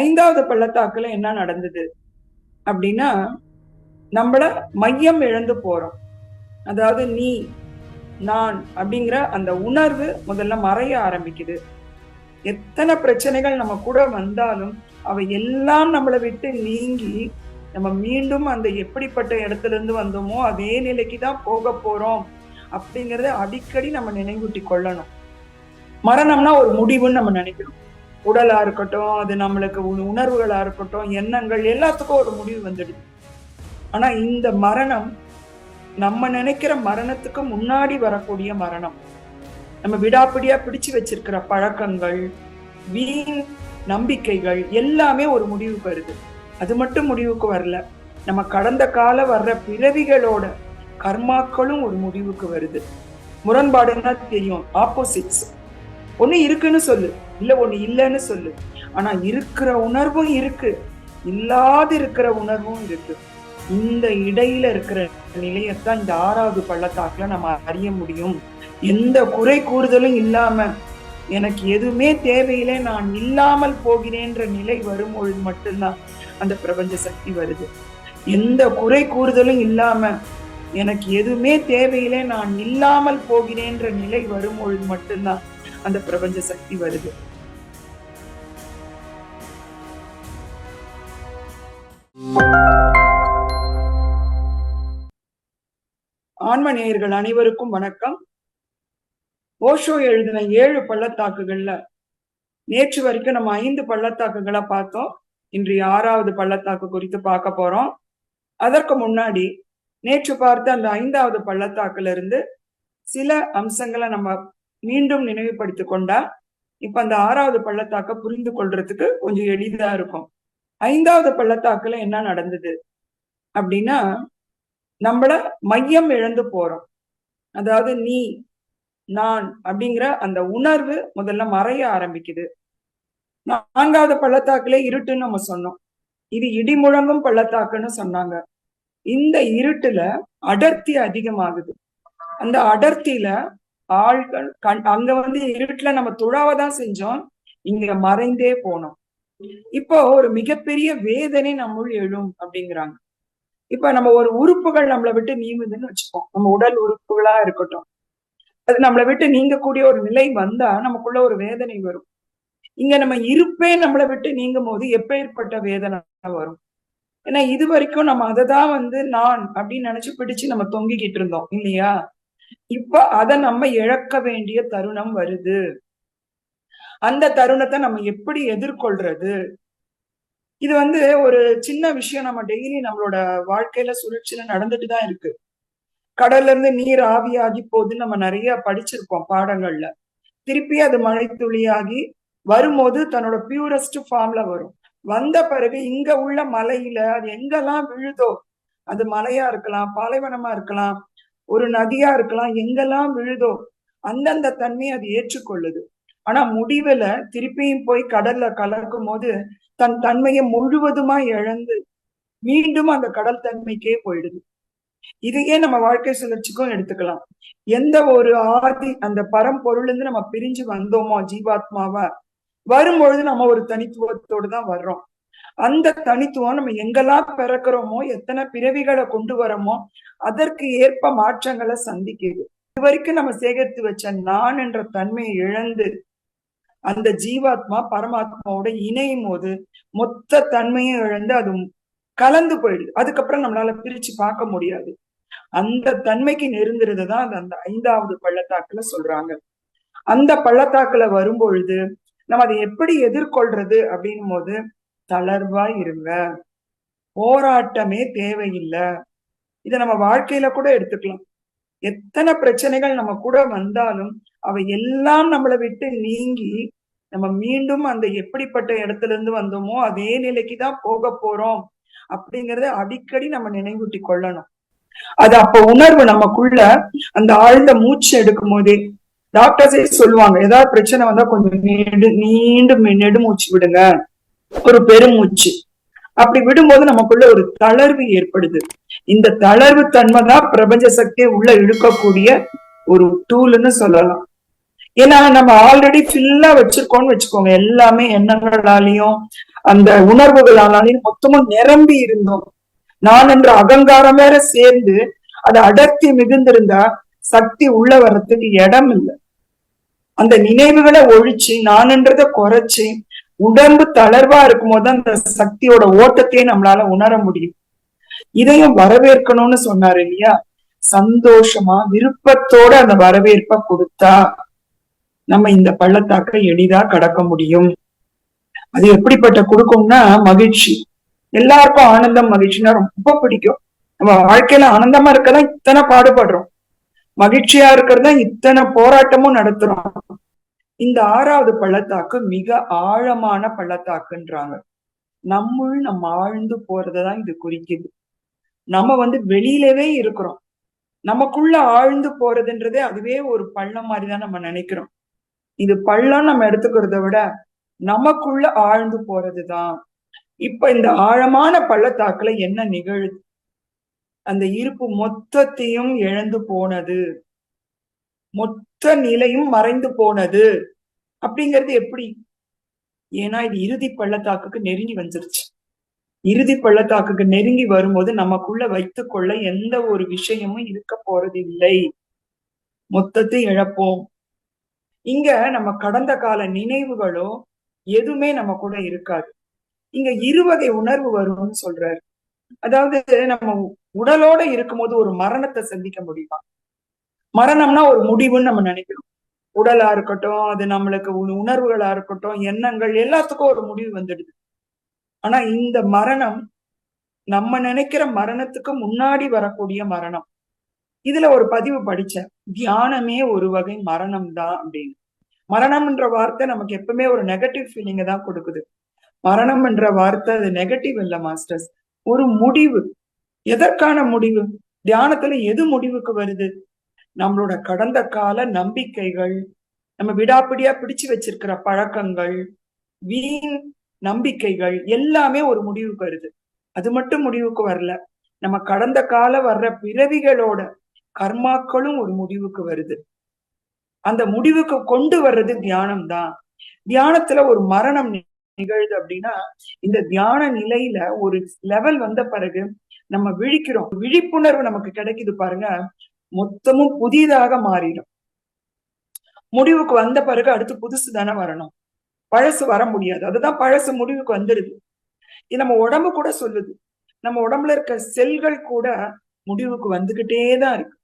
ஐந்தாவது பள்ளத்தாக்குல என்ன நடந்தது? அப்படின்னா நம்மள மையம் இழந்து போறோம். அதாவது நீ நான் அப்படிங்கிற அந்த உணர்வு முதல்ல மறைய ஆரம்பிக்குது. எத்தனை பிரச்சனைகள் நம்ம கூட வந்தாலும் அவை எல்லாம் நம்மளை விட்டு நீங்கி நம்ம மீண்டும் அந்த எப்படிப்பட்ட இடத்துல இருந்து வந்தோமோ அதே நிலைக்கு தான் போக போறோம். அப்படிங்கறத அடிக்கடி நம்ம நினைவூட்டி கொள்ளணும். மரணம்னா ஒரு முடிவுன்னு நம்ம நினைக்கிறோம். உடலா இருக்கட்டும் அது நம்மளுக்கு உணர்வுகளா இருக்கட்டும் எண்ணங்கள் எல்லாத்துக்கும் ஒரு முடிவு வந்துடுது. ஆனா இந்த மரணம் நம்ம நினைக்கிற மரணத்துக்கு முன்னாடி வரக்கூடிய மரணம். நம்ம விடாப்பிடியா பிடிச்சு வச்சிருக்கிற பழக்கங்கள் வீண் நம்பிக்கைகள் எல்லாமே ஒரு முடிவுக்கு வருது. அது மட்டும் முடிவுக்கு வரல. நம்ம கடந்த கால வர்ற பிறவிகளோட கர்மாக்களும் ஒரு முடிவுக்கு வருது. முரண்பாடுன்னா தெரியும். ஆப்போசிட்ஸ் ஒண்ணு இருக்குன்னு சொல்லு. இல்லை ஒன்று இல்லைன்னு சொல்லு. ஆனால் இருக்கிற உணர்வும் இருக்கு. இல்லாத இருக்கிற உணர்வும் இருக்கு. இந்த இடையில இருக்கிற நிலையத்தான் இந்த ஆறாவது பள்ளத்தாக்குல நம்ம அறிய முடியும். எந்த குறை கூறுதலும் இல்லாம எனக்கு எதுவுமே தேவையில்லை நான் இல்லாமல் போகிறேன்ற நிலை வரும்பொழுது மட்டும்தான் அந்த பிரபஞ்ச சக்தி வருது. எந்த குறை கூறுதலும் இல்லாம எனக்கு எதுவுமே தேவையில்லை நான் இல்லாமல் போகிறேன்ற நிலை வரும்பொழுது மட்டும்தான் அந்த பிரபஞ்ச சக்தி வருது. ஆன்மநேயர்கள் அனைவருக்கும் வணக்கம். ஓஷோ எழுதின ஏழு பள்ளத்தாக்குகள்ல நேற்று வரைக்கும் நம்ம ஐந்து பள்ளத்தாக்குகளை பார்த்தோம். இன்றைய ஆறாவது பள்ளத்தாக்கு குறித்து பார்க்க போறோம். அதற்கு முன்னாடி நேற்று பார்த்த அந்த ஐந்தாவது பள்ளத்தாக்குல இருந்து சில அம்சங்களை நம்ம மீண்டும் நினைவுபடுத்தி கொண்டா இப்ப அந்த ஆறாவது பள்ளத்தாக்க புரிந்து கொள்றதுக்கு கொஞ்சம் எளிதா இருக்கும். ஐந்தாவது பள்ளத்தாக்குல என்ன நடந்தது? அப்படின்னா நம்மள மையம் இழந்து போறோம். அதாவது நீ நான் அப்படிங்கிற அந்த உணர்வு முதல்ல மறைய ஆரம்பிக்குது. நான்காவது பள்ளத்தாக்குல இருட்டுன்னு நம்ம சொன்னோம். இது இடி முழங்கும் பள்ளத்தாக்குன்னு சொன்னாங்க. இந்த இருட்டுல அடர்த்தி அதிகமாகுது. அந்த அடர்த்தியில ஆள்கள் கண் அங்க வந்து இருட்டுல நம்ம துழாவதான் செஞ்சோம். இங்க மறைந்தே போனோம். இப்போ ஒரு மிகப்பெரிய வேதனை நம்முள் எழும் அப்படிங்கிறாங்க. இப்ப நம்ம ஒரு உறுப்புகள் நம்மளை விட்டு நீங்குதுன்னு வச்சுப்போம். நம்ம உடல் உறுப்புகளா இருக்கட்டும். அது நம்மளை விட்டு நீங்கக்கூடிய ஒரு நிலை வந்தா நமக்குள்ள ஒரு வேதனை வரும். இங்க நம்ம இருப்பே நம்மளை விட்டு நீங்கும் போது எப்பேற்பட்ட வேதனை வரும். ஏன்னா இது வரைக்கும் நம்ம அதை தான் வந்து நான் அப்படின்னு நினைச்சு பிடிச்சு நம்ம தொங்கிக்கிட்டு இருந்தோம் இல்லையா? இப்ப அதை நம்ம இழக்க வேண்டிய தருணம் வருது. அந்த தருணத்தை நம்ம எப்படி எதிர்கொள்றது? இது வந்து ஒரு சின்ன விஷயம். நம்ம டெய்லி நம்மளோட வாழ்க்கையில சுழற்சியில நடந்துட்டு தான் இருக்கு. கடல்ல இருந்து நீர் ஆவியாகி போகுதுன்னு நம்ம நிறைய படிச்சிருப்போம் பாடங்கள்ல. திருப்பி அது மழை துளியாகி வரும்போது தன்னோட பியூரஸ்ட் ஃபார்ம்ல வரும். வந்த பிறகு இங்க உள்ள மலையில அது எங்கெல்லாம் விழுதோ அது மலையா இருக்கலாம் பாலைவனமா இருக்கலாம் ஒரு நதியா இருக்கலாம் எங்கெல்லாம் விழுதோ அந்தந்த தன்மையை அது ஏற்றுக்கொள்ளுது. ஆனா முடிவுல திருப்பியும் போய் கடல்ல கலக்கும் போது தன் தன்மையை முழுவதுமா இழந்து மீண்டும் அந்த கடல் தன்மைக்கே போயிடுது. இதையே நம்ம வாழ்க்கை சுழற்சிக்கும் எடுத்துக்கலாம். எந்த ஒரு ஆதி அந்த பரம்பொருள் இருந்து நம்ம பிரிஞ்சு வந்தோமோ ஜீவாத்மாவா வரும்பொழுது நம்ம ஒரு தனித்துவத்தோடு தான் வர்றோம். அந்த தனித்துவம் நம்ம எங்கெல்லாம் பிறக்கிறோமோ எத்தனை பிறவிகளை கொண்டு வரோமோ அதற்கு ஏற்ப மாற்றங்களை சந்திக்குது. இது வரைக்கும் நம்ம சேகரித்து வச்ச நான் என்ற தன்மையை இழந்து அந்த ஜீவாத்மா பரமாத்மாவோட இணையும் போது மொத்த தன்மையும் இழந்து அது கலந்து போயிடுது. அதுக்கப்புறம் நம்மளால பிரிச்சு பார்க்க முடியாது. அந்த தன்மைக்கு நெருங்குறது தான் அந்த ஐந்தாவது பள்ளத்தாக்குல சொல்றாங்க. அந்த பள்ளத்தாக்குல வரும்பொழுது நம்ம அதை எப்படி எதிர்கொள்றது அப்படின்னும் போது தளர்வா இருங்க. போராட்டமே தேவையில்லை. இதை நம்ம வாழ்க்கையில கூட எடுத்துக்கலாம். எத்தனை பிரச்சனைகள் நம்ம கூட வந்தாலும் அவை எல்லாம் நம்மளை விட்டு நீங்கி நம்ம மீண்டும் அந்த எப்படிப்பட்ட இடத்துல இருந்து வந்தோமோ அதே நிலைக்கு தான் போக போறோம் அப்படிங்கறத அடிக்கடி நம்ம நினைவூட்டி கொள்ளணும். அது அப்ப உணர்வு நமக்குள்ள அந்த ஆழ்ந்த மூச்சு எடுக்கும் போதே டாக்டர்ஸே சொல்லுவாங்க ஏதாவது பிரச்சனை வந்தா கொஞ்சம் நெடு நீண்டு நெடுமூச்சு விடுங்க. ஒரு பெருமூச்சு. அப்படி விடும்போது நமக்குள்ள ஒரு தளர்வு ஏற்படுது. இந்த தளர்வு தன்மை தான் பிரபஞ்ச சக்தியை உள்ள இழுக்கக்கூடிய ஒரு டூல்னு சொல்லலாம். ஏன்னா நம்ம ஆல்ரெடி ஃபுல்லா வச்சிருக்கோம்னு வச்சுக்கோங்க. எல்லாமே எண்ணங்களாலையும் அந்த உணர்வுகளாலையும் மொத்தமும் நிரம்பி இருந்தோம். நான் என்ற அகங்காரம் வேற சேர்ந்து அது அடர்த்தி மிகுந்திருந்தா சக்தி உள்ள வர்றதுக்கு இடம் இல்லை. அந்த நினைவுகளை ஒழிச்சு நான்ன்றத குறைச்சு உடம்பு தளர்வா இருக்கும்போது அந்த சக்தியோட ஓட்டத்தையே நம்மளால உணர முடியும். இதையும் வரவேற்கணும்னு சொன்னாரு இல்லையா? சந்தோஷமா விருப்பத்தோட அந்த வரவேற்பை கொடுத்தா நம்ம இந்த பள்ளத்தாக்கை எளிதா கடக்க முடியும். அது எப்படிப்பட்ட கொடுக்கும்னா மகிழ்ச்சி. எல்லாருக்கும் ஆனந்தம் மகிழ்ச்சின்னா ரொம்ப பிடிக்கும். நம்ம வாழ்க்கையில ஆனந்தமா இருக்கதான் இத்தனை பாடுபடுறோம். மகிழ்ச்சியா இருக்கிறதா இத்தனை போராட்டமும் நடத்துறோம். இந்த ஆறாவது பள்ளத்தாக்கு மிக ஆழமான பள்ளத்தாக்குன்றாங்க. நம்முள் நம்ம ஆழ்ந்து போறதான் இது குறிக்குது. நம்ம வந்து வெளியிலவே இருக்கிறோம். நமக்குள்ள ஆழ்ந்து போறதுன்றதே அதுவே ஒரு பள்ளம் மாதிரிதான் நம்ம நினைக்கிறோம். இது பள்ளம் நம்ம எடுத்துக்கிறத விட நமக்குள்ள ஆழ்ந்து போறதுதான். இப்ப இந்த ஆழமான பள்ளத்தாக்குல என்ன நிகழுது? அந்த இருப்பு மொத்தத்தையும் இழந்து போனது. மொத்த நிலையும் மறைந்து போனது. அப்படிங்கிறது எப்படி? ஏன்னா இது இறுதி பள்ளத்தாக்குக்கு நெருங்கி வந்துருச்சு. இறுதி பள்ளத்தாக்குக்கு நெருங்கி வரும்போது நமக்குள்ள வைத்து கொள்ள எந்த ஒரு விஷயமும் இருக்க போறது இல்லை மொத்தத்தை இழப்போம். இங்க நம்ம கடந்த கால நினைவுகளோ எதுவுமே நம்ம கூட இருக்காது. இங்க இருவகை உணர்வு வரும்னு சொல்றாரு. அதாவது நம்ம உடலோட இருக்கும்போது ஒரு மரணத்தை சந்திக்க முடியுமா? மரணம்னா ஒரு முடிவுன்னு நம்ம நினைக்கிறோம். உடலா இருக்கட்டும் அது நம்மளுக்கு உணர்வுகளா இருக்கட்டும் எண்ணங்கள் எல்லாத்துக்கும் ஒரு முடிவு வந்துடுது. ஆனா இந்த மரணம் நம்ம நினைக்கிற மரணத்துக்கு முன்னாடி வரக்கூடிய மரணம். இதுல ஒரு பதிவு படிச்சேன். தியானமே ஒரு வகை மரணம் தான் அப்படின்னு. மரணம்ன்ற வார்த்தை நமக்கு எப்பவுமே ஒரு நெகட்டிவ் ஃபீலிங்கை தான் கொடுக்குது. மரணம் என்ற வார்த்தை அது நெகட்டிவ் இல்ல மாஸ்டர்ஸ் ஒரு முடிவு. எதற்கான முடிவு? தியானத்துல எது முடிவுக்கு வருது? நம்மளோட கடந்த கால நம்பிக்கைகள் நம்ம விடாப்பிடியா பிடிச்சு வச்சிருக்கிற பழக்கங்கள் வீண் நம்பிக்கைகள் எல்லாமே ஒரு முடிவுக்கு வருது. அது மட்டும் முடிவுக்கு வரல. நம்ம கடந்த கால வர்ற பிறவிகளோட கர்மாக்களும் ஒரு முடிவுக்கு வருது. அந்த முடிவுக்கு கொண்டு வர்றது தியானம் தான் தியானத்துல ஒரு மரணம் நிகழுது அப்படின்னா இந்த தியான நிலையில ஒரு லெவல் வந்த பிறகு நம்ம விழிக்கிறோம். விழிப்புணர்வு நமக்கு கிடைக்குது பாருங்க. மொத்தமும் புதிதாக மாறிடும். முடிவுக்கு வந்த பிறகு அடுத்து புதுசு தானே வரணும். பழசு வர முடியாது. அதுதான் பழசு முடிவுக்கு வந்துடுது. இது நம்ம உடம்பு கூட சொல்லுது. நம்ம உடம்புல இருக்க செல்கள் கூட முடிவுக்கு வந்துகிட்டே தான் இருக்கு.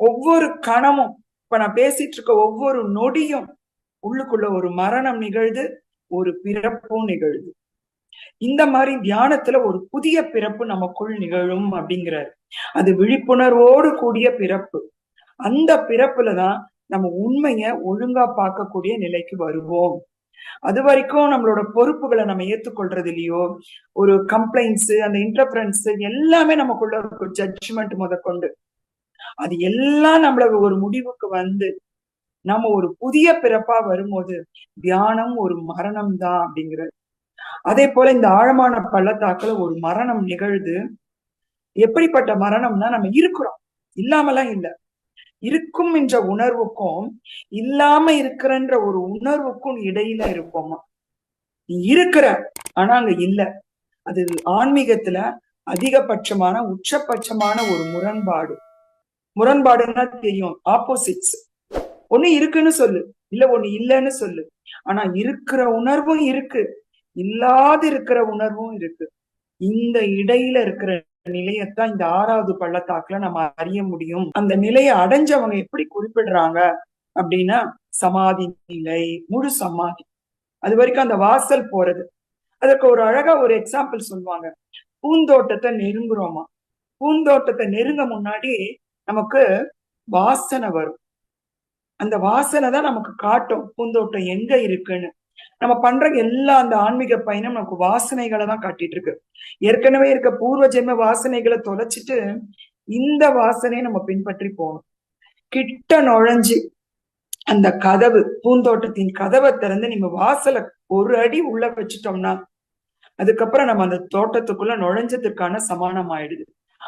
ஒவ்வொரு கணமும் இப்ப நான் பேசிட்டு இருக்க ஒவ்வொரு நொடியும் உள்ளுக்குள்ள ஒரு மரணம் நிகழ்து ஒரு பிறப்பும் நிகழுது. இந்த மாதிரி தியானத்துல ஒரு புதிய பிறப்பு நமக்குள் நிகழும் அப்படிங்கிறாரு. அது விழிப்புணர்வோடு கூடிய பிறப்பு. அந்த பிறப்புலதான் நம்ம உண்மைய ஒழுங்கா பார்க்கக்கூடிய நிலைக்கு வருவோம். அது வரைக்கும் நம்மளோட பொறுப்புகளை நம்ம ஏத்துக்கொள்றது இல்லையோ? ஒரு கம்ப்ளைண்ட்ஸ் அந்த இன்டர்பரன்ஸ் எல்லாமே நமக்குள்ள ஒரு ஜட்ஜ்மெண்ட் முதற்கொண்டு. அது எல்லாம் நம்மள ஒரு முடிவுக்கு வந்து நம்ம ஒரு புதிய பிறப்பா வரும்போது தியானம் ஒரு மரணம் தான் அப்படிங்கிறது அதே போல இந்த ஆழமான பள்ளத்தாக்குல ஒரு மரணம் நிகழ்ந்து எப்படிப்பட்ட மரணம்னா நம்ம இருக்கிறோம். இல்லாமலாம் இல்லை. இருக்கும் என்ற உணர்வுக்கும் இல்லாம இருக்கிறன்ற ஒரு உணர்வுக்கும் இடையில இருப்போமா? நீ இருக்கிற ஆனா அங்க இல்ல. அது ஆன்மீகத்துல அதிகபட்சமான உச்சபட்சமான ஒரு முரண்பாடு. முரண்பாடுன்னா தெரியும் ஆப்போசிட்ஸ் ஒண்ணு இருக்குன்னு சொல்லு இல்ல ஒண்ணு இல்லைன்னு சொல்லு. ஆனா இருக்கிற உணர்வும் இருக்கு. இல்லாது இருக்கிற உணர்வும் இருக்கு. இந்த இடையில இருக்கிற நிலையத்தான் இந்த ஆறாவது பள்ளத்தாக்குல நம்ம அறிய முடியும். அந்த நிலையை அடைஞ்சவங்க எப்படி குறிப்பிடுறாங்க அப்படின்னா சமாதி நிலை முழு சமாதி. அது வரைக்கும் அந்த வாசல் போறது. அதற்கு ஒரு அழகா ஒரு எக்ஸாம்பிள் சொல்லுவாங்க. பூந்தோட்டத்தை நெருங்குறோமா? பூந்தோட்டத்தை நெருங்க முன்னாடி நமக்கு வாசனை வரும். அந்த வாசனை தான் நமக்கு காட்டும். பூந்தோட்டம் எங்க இருக்குன்னு. நம்ம பண்ற எல்லா அந்த ஆன்மீக பயணம் நமக்கு வாசனைகளை தான் காட்டிட்டு இருக்கு ஏற்கனவே இருக்க பூர்வ ஜென்ம வாசனைகளை தொலைச்சிட்டு இந்த வாசனையை நம்ம பின்பற்றி போகணும். கிட்ட நுழைஞ்சு அந்த கதவு பூந்தோட்டத்தின் கதவை திறந்து நீங்க வாசலை ஒரு அடி உள்ள வச்சுட்டோம்னா அதுக்கப்புறம் நம்ம அந்த தோட்டத்துக்குள்ள நுழைஞ்சதுக்கான சமானம் ஆயிடுது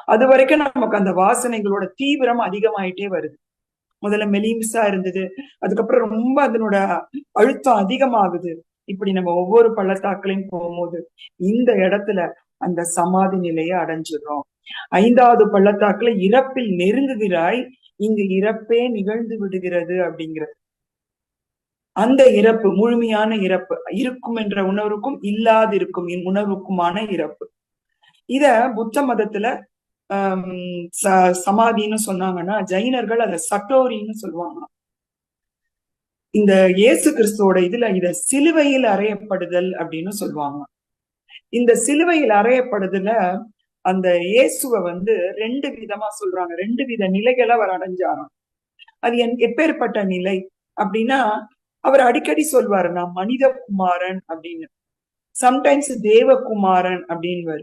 அது வரைக்கும் நமக்கு அந்த வாசனைகளோட தீவிரம் அதிகமாயிட்டே வருது. முதல்ல மெலிம்சா இருந்தது. அதுக்கப்புறம் ரொம்ப அதனோட அழுத்தம் அதிகமாகுது. இப்படி நம்ம ஒவ்வொரு பள்ளத்தாக்களையும் போகும்போது இந்த இடத்துல அந்த சமாதி நிலையை அடைஞ்சிடுறோம். ஐந்தாவது பள்ளத்தாக்குல இறப்பில் நெருங்குகிறாய் இங்கு இறப்பே நிகழ்ந்து விடுகிறது அப்படிங்கிறது. அந்த இறப்பு முழுமையான இறப்பு இருக்கும் என்ற உணர்வுக்கும் இல்லாதிருக்கும் உணர்வுக்குமான இறப்பு. இத புத்த மதத்துல சமாதின்னு சொன்னாங்கன்னா ஜைனர்கள் அத சட்டோரின்னு சொல்லுவாங்க. இந்த இயேசு கிறிஸ்துவோட இதுல இத சிலுவையில் அறையப்படுதல் அப்படின்னு சொல்லுவாங்க. இந்த சிலுவையில் அறையப்படுதுல அந்த இயேசுவை வந்து ரெண்டு விதமா சொல்றாங்க. ரெண்டு வித நிலைகளை அவர் அடைஞ்சாராம். அது என் எப்பேற்பட்ட நிலை? அப்படின்னா அவர் அடிக்கடி சொல்வாரு நான் மனித குமாரன் அப்படின்னு. சம்டைம்ஸ் தேவகுமாரன் அப்படின்னு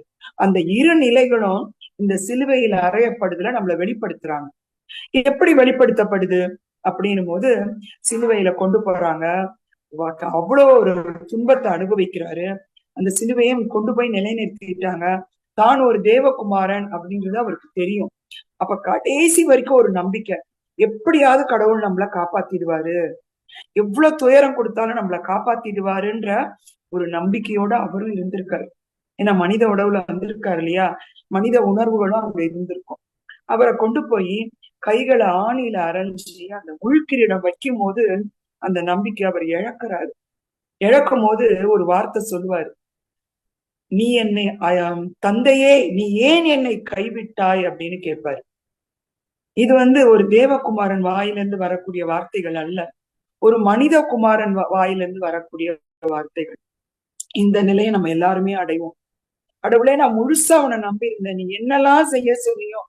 அந்த இரு நிலைகளும் இந்த சிலுவையில் அறையப்படுதுல நம்மளை வெளிப்படுத்துறாங்க. எப்படி வெளிப்படுத்தப்படுது? அப்படின்னும் போது சிலுவையில கொண்டு போறாங்க. அவ்வளோ ஒரு துன்பத்தை அனுபவிக்கிறாரு. அந்த சிலுவையை கொண்டு போய் நிலைநிறுத்திட்டாங்க. தான் ஒரு தேவகுமாரன் அப்படின்றது அவருக்கு தெரியும். அப்ப கடைசி வரைக்கும் ஒரு நம்பிக்கை. எப்படியாவது கடவுள் நம்மள காப்பாத்திடுவாரு. எவ்வளவு துயரம் கொடுத்தாலும் நம்மள காப்பாத்திடுவாருன்ற ஒரு நம்பிக்கையோட அவரும் இருந்திருக்காரு. ஏன்னா மனித உடவுல வந்திருக்காரு இல்லையா? மனித உணர்வுகளும் அங்க இருந்திருக்கும். அவரை கொண்டு போய் கைகளை ஆணியில அரைஞ்சி அந்த உள்கிரியிடம் வைக்கும் போது அந்த நம்பிக்கை அவர் இழக்கிறாரு. இழக்கும் போது ஒரு வார்த்தை சொல்லுவாரு. நீ என்னை தந்தையே நீ ஏன் என்னை கைவிட்டாய்? அப்படின்னு கேட்பாரு. இது வந்து ஒரு தேவகுமாரன் வாயிலிருந்து வரக்கூடிய வார்த்தைகள் அல்ல. ஒரு மனித குமாரன் வாயிலிருந்து வரக்கூடிய வார்த்தைகள். இந்த நிலையை நம்ம எல்லாருமே அடைவோம். கடவுளே நான் முழுசா உன்னை நம்பி இருந்தேன் நீ என்னெல்லாம் செய்ய சொல்லியோ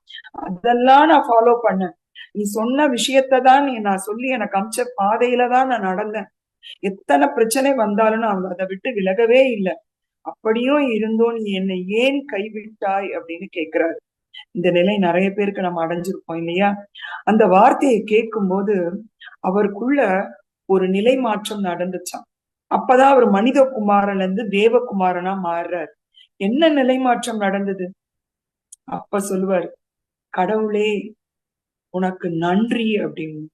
அதெல்லாம் நான் ஃபாலோ பண்ணேன். நீ சொன்ன விஷயத்த தான் நீ நான் சொல்லி எனக்கு அமிச்ச பாதையில தான் நான் நடந்தேன். எத்தனை பிரச்சனை வந்தாலும் நான் அதை விட்டு விலகவே இல்லை. அப்படியும் இருந்தோம் நீ என்னை ஏன் கைவிட்டாய் அப்படின்னு கேக்குறாரு இந்த நிலை நிறைய பேருக்கு நம்ம அடைஞ்சிருப்போம் இல்லையா? அந்த வார்த்தையை கேட்கும் போது அவருக்குள்ள ஒரு நிலை மாற்றம் நடந்துச்சான் அப்பதான் அவர் மனித குமாரன்ல இருந்து தேவகுமாரனா மாறுறாரு. என்ன நிலைமாற்றம் நடந்தது? அப்ப சொல்லுவார் கடவுளே உனக்கு நன்றி அப்படின்னு.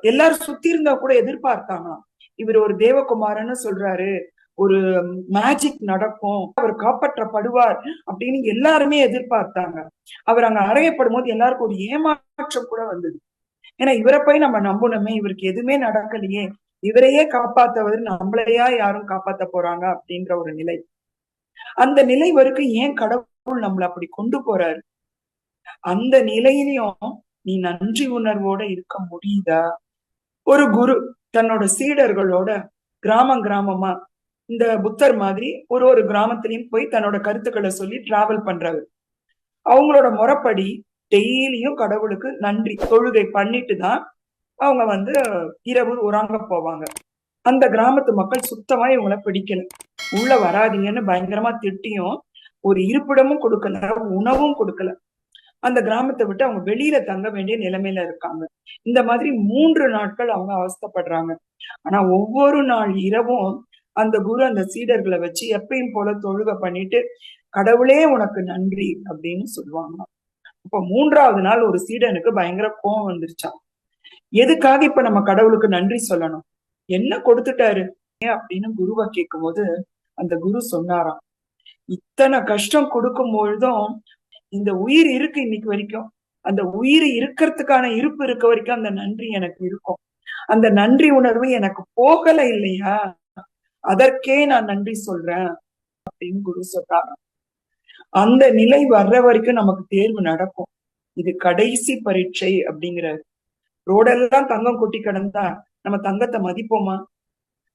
எல்லாரும் சுத்தி இருந்தா கூட எதிர்பார்த்தாங்களாம். இவர் ஒரு தேவகுமாரன்னு சொல்றாரு. ஒரு மேஜிக் நடக்கும். அவர் காப்பாற்றப்படுவார் அப்படின்னு எல்லாருமே எதிர்பார்த்தாங்க. அவர் அங்க அறையப்படும் போது எல்லாருக்கும் ஒரு ஏமாற்றம் கூட வந்தது. ஏன்னா இவரை போய் நம்ம நம்பணுமே. இவருக்கு எதுவுமே நடக்கலையே. இவரையே காப்பாத்தவர் நம்மளையா யாரும் காப்பாத்த போறாங்க அப்படின்ற ஒரு நிலை. அந்த நிலை வரைக்கும் ஏன் கடவுள் நம்மள அப்படி கொண்டு போறாரு? அந்த நிலையிலையும் நீ நன்றி உணர்வோட இருக்க முடியுதா? ஒரு குரு தன்னோட சீடர்களோட கிராமம் கிராமமா இந்த புத்தர் மாதிரி ஒரு ஒரு கிராமத்திலையும் போய் தன்னோட கருத்துக்களை சொல்லி டிராவல் பண்றாரு அவங்களோட முறைப்படி டெய்லியும் கடவுளுக்கு நன்றி தொழுகை பண்ணிட்டு தான் அவங்க வந்து இரவு உறங்க போவாங்க. அந்த கிராமத்து மக்கள் சுத்தமா இவங்கள பிடிக்கணும் உள்ள வராதிங்கன்னு பயங்கரமா திட்டியும் ஒரு இருப்பிடமும் கொடுக்கல உணவும் கொடுக்கல. அந்த கிராமத்தை விட்டு அவங்க வெளியில தங்க வேண்டிய நிலைமையில இருக்காங்க. இந்த மாதிரி மூன்று நாட்கள் அவங்க அவஸ்தப்படுறாங்க. ஆனா ஒவ்வொரு நாள் இரவும் அந்த குரு அந்த சீடர்களை வச்சு எப்பயும் போல தொழுக பண்ணிட்டு கடவுளே உனக்கு நன்றி அப்படின்னு சொல்லுவாங்க இப்ப மூன்றாவது நாள் ஒரு சீடனுக்கு பயங்கர கோபம் வந்துருச்சான் எதுக்காக இப்ப நம்ம கடவுளுக்கு நன்றி சொல்லணும்? என்ன கொடுத்துட்டாரு? அப்படின்னு குருவை கேட்கும் போது அந்த குரு சொன்னாராம் இத்தனை கஷ்டம் கொடுக்கும் பொழுதும் இந்த உயிர் இருக்கு இன்னைக்கு வரைக்கும். அந்த உயிர் இருக்கிறதுக்கான இருப்பு இருக்க வரைக்கும் அந்த நன்றி எனக்கு இருக்கும். அந்த நன்றி உணர்வு எனக்கு போகல இல்லையா? அதற்கே நான் நன்றி சொல்றேன் அப்படின்னு குரு சொல்றாராம் அந்த நிலை வர்ற வரைக்கும் நமக்கு தேர்வு நடக்கும். இது கடைசி பரீட்சை அப்படிங்கிறாரு ரோடெல்லாம் தங்கம் கொட்டி கிடந்தா நம்ம தங்கத்தை மதிப்போமா?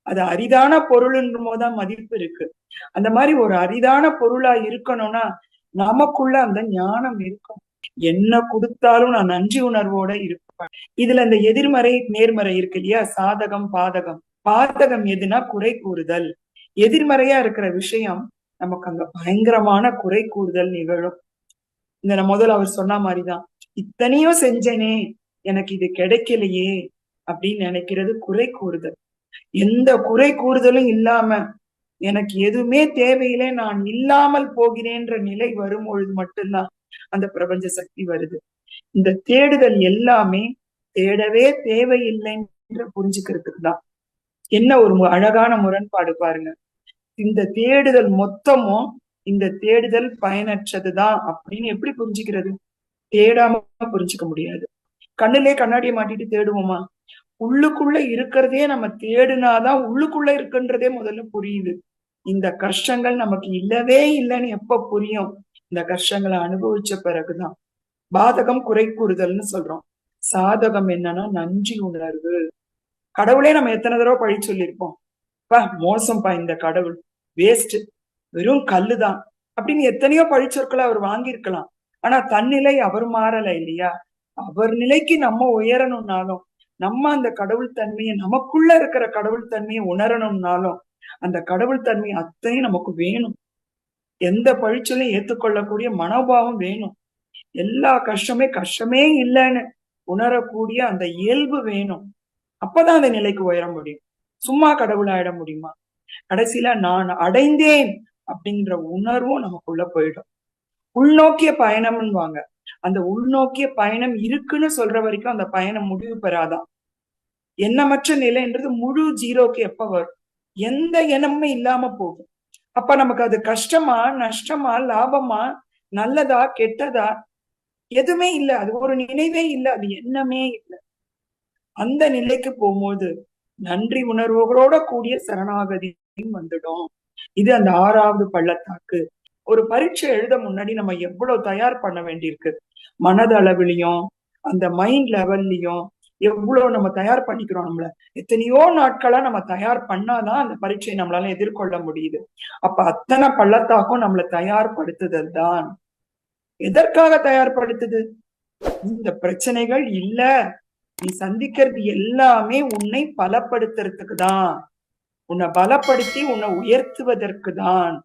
அது அரிதான பொருள்ன்ற போதுதான் மதிப்பு இருக்கு. அந்த மாதிரி ஒரு அரிதான பொருளா இருக்கணும்னா நமக்குள்ள அந்த ஞானம் இருக்கும். என்ன கொடுத்தாலும் நான் நன்றி உணர்வோட இருப்பேன். இதுல இந்த எதிர்மறை நேர்மறை இருக்கு இல்லையா? சாதகம் பாதகம். பாதகம் எதுனா குறை கூறுதல். எதிர்மறையா இருக்கிற விஷயம் நமக்கு அங்க பயங்கரமான குறை கூறுதல் நிகழும். இந்த முதல்ல அவர் சொன்ன மாதிரிதான். இத்தனையும் செஞ்சேனே எனக்கு இது கிடைக்கலையே அப்படின்னு நினைக்கிறது குறை கூறுதல். எந்த குறை கூறுதலும் இல்லாம எனக்கு எதுவுமே தேவையில்லை நான் இல்லாமல் போகிறேன்ற நிலை வரும் பொழுது மட்டும்தான் அந்த பிரபஞ்ச சக்தி வருது. இந்த தேடுதல் எல்லாமே தேடவே தேவையில்லைன்ற புரிஞ்சுக்கிறதுக்கு தான். என்ன ஒரு அழகான முரண்பாடு பாருங்க. இந்த தேடுதல் மொத்தமும் இந்த தேடுதல் பயனற்றதுதான் அப்படின்னு எப்படி புரிஞ்சுக்கிறது? தேடாம புரிஞ்சுக்க முடியாது. கண்ணுலயே கண்ணாடியை மாட்டிட்டு தேடுவோமா? உள்ளுக்குள்ள இருக்கிறதே நம்ம தேடுனாதான் உள்ளுக்குள்ள இருக்குன்றதே முதல்ல புரியுது. இந்த கஷ்டங்கள் நமக்கு இல்லவே இல்லைன்னு எப்ப புரியும்? இந்த கஷ்டங்களை அனுபவிச்ச பிறகுதான். பாதகம் குறை கூறுதல்னு சொல்றோம். சாதகம் என்னன்னா நன்றி உணர்வு. கடவுளே நம்ம எத்தனை தடவை பழி சொல்லியிருப்போம்? பா மோசம்பா இந்த கடவுள். வேஸ்ட் வெறும் கல்லுதான். அப்படின்னு எத்தனையோ பழிச்சொற்களை அவர் வாங்கியிருக்கலாம். ஆனா தன்னிலை அவர் மாறல இல்லையா? அவர் நிலைக்கு நம்ம உயரணும்னாலும் நம்ம அந்த கடவுள் தன்மையை நமக்குள்ள இருக்கிற கடவுள் தன்மையை உணரணும்னாலும் அந்த கடவுள் தன்மை அத்தையும் நமக்கு வேணும். எந்த பழிச்சலையும் ஏத்துக்கொள்ளக்கூடிய மனோபாவம் வேணும். எல்லா கஷ்டமே கஷ்டமே இல்லைன்னு உணரக்கூடிய அந்த இயல்பு வேணும். அப்பதான் அந்த நிலைக்கு உயர முடியும். சும்மா கடவுள் ஆயிட முடியுமா? கடைசியில நான் அடைந்தேன் அப்படிங்கிற உணர்வும் நமக்குள்ள போயிடும். உள்நோக்கிய பயணம்னுவாங்க அந்த உள்நோக்கிய பயணம் இருக்குன்னு சொல்ற வரைக்கும் அந்த பயணம் முடிவு பெறாதான். எண்ணமற்ற நிலைன்றது முழு ஜீரோக்கு எப்ப வரும்? எந்த எண்ணமுமே இல்லாம போகும். அப்ப நமக்கு அது கஷ்டமா நஷ்டமா லாபமா நல்லதா கெட்டதா? எதுவுமே இல்ல. அது ஒரு நினைவே இல்ல. அது எண்ணமே இல்லை. அந்த நிலைக்கு போகும்போது நன்றி உணர்வுகளோட கூடிய சரணாகதியும் வந்துடும். இது அந்த ஆறாவது பள்ளத்தாக்கு. ஒரு பரீட்சை எழுத முன்னாடி நம்ம எவ்வளவு தயார் பண்ண வேண்டியிருக்கு? மனதளவிலையும் அந்த மைண்ட் லெவல்லையும் எவ்வளவு நம்ம தயார் பண்ணிக்கிறோம் நம்மள. எத்தனையோ நாட்களா நம்ம தயார் பண்ணாதான் அந்த பரீட்சையை நம்மளால எதிர்கொள்ள முடியுது. அப்ப அத்தனை பள்ளத்தாக்கும் நம்மளை தயார்படுத்துதல் தான் எதற்காக தயார்படுத்துது? இந்த பிரச்சனைகள் இல்ல. நீ சந்திக்கிறது எல்லாமே உன்னை பலப்படுத்துறதுக்கு தான் உன்னை பலப்படுத்தி உன்னை உயர்த்துவதற்கு தான்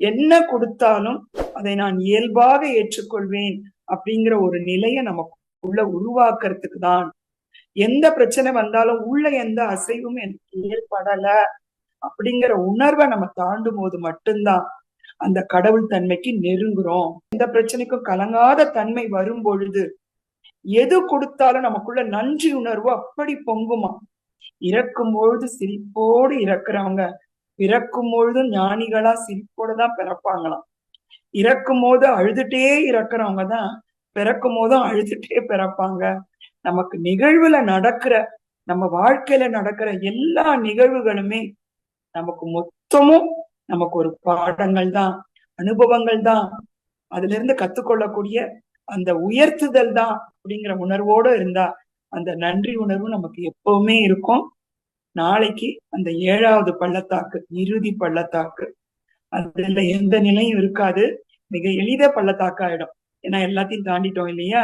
என்ன கொடுத்தாலும் அதை நான் இயல்பாக ஏற்றுக்கொள்வேன் அப்படிங்கிற ஒரு நிலையை நமக்குள்ள உருவாக்குறதுக்கு தான் எந்த பிரச்சனை வந்தாலும் உள்ள எந்த அசைவும் எனக்கு ஏற்படல அப்படிங்கிற உணர்வை நம்ம தாண்டும் போது மட்டும்தான் அந்த கடவுள் தன்மைக்கு நெருங்குறோம். எந்த பிரச்சனைக்கும் கலங்காத தன்மை வரும் பொழுது எது கொடுத்தாலும் நமக்குள்ள நன்றி உணர்வு அப்படி பொங்குமா? இறக்கும் பொழுது சிரிப்போடு இறக்குறவங்க பிறக்கும் பொழுது ஞானிகளா சிரிப்போட தான் பிறப்பாங்களாம். இறக்கும் போது அழுதுட்டே இறக்குறவங்க தான் பிறக்கும் போதும் அழுதுட்டே பிறப்பாங்க. நமக்கு நிகழ்வுல நடக்கிற நம்ம வாழ்க்கையில நடக்கிற எல்லா நிகழ்வுகளுமே நமக்கு மொத்தமும் நமக்கு ஒரு பாடங்கள் தான் அனுபவங்கள் தான். அதுல இருந்து கத்துக்கொள்ளக்கூடிய அந்த உயர்த்துதல் தான் அப்படிங்கிற உணர்வோட இருந்தா அந்த நன்றி உணர்வு நமக்கு எப்பவுமே இருக்கும். நாளைக்கு அந்த ஏழாவது பள்ளத்தாக்கு இறுதி பள்ளத்தாக்கு அதுல எந்த நிலையும் இருக்காது. மிக எளித பள்ளத்தாக்கு ஆயிடும் ஏன்னா எல்லாத்தையும் தாண்டிட்டோம் இல்லையா?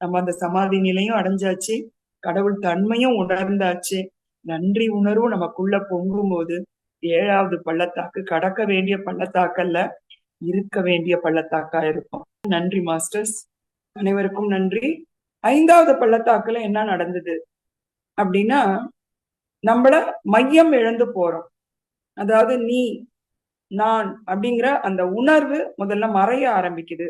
நம்ம அந்த சமாதி நிலையும் அடைஞ்சாச்சு. கடவுள் தன்மையும் உணர்ந்தாச்சு. நன்றி உணர்வு நமக்குள்ள பொங்கும் போது ஏழாவது பள்ளத்தாக்கு கடக்க வேண்டிய பள்ளத்தாக்கல்ல இருக்க வேண்டிய பள்ளத்தாக்கா இருக்கும் நன்றி மாஸ்டர்ஸ். அனைவருக்கும் நன்றி. ஐந்தாவது பள்ளத்தாக்குல என்ன நடந்தது? அப்படின்னா நம்மள மையம் இழந்து போறோம். அதாவது நீ நான் அப்படிங்கிற அந்த உணர்வு முதல்ல மறைய ஆரம்பிக்குது.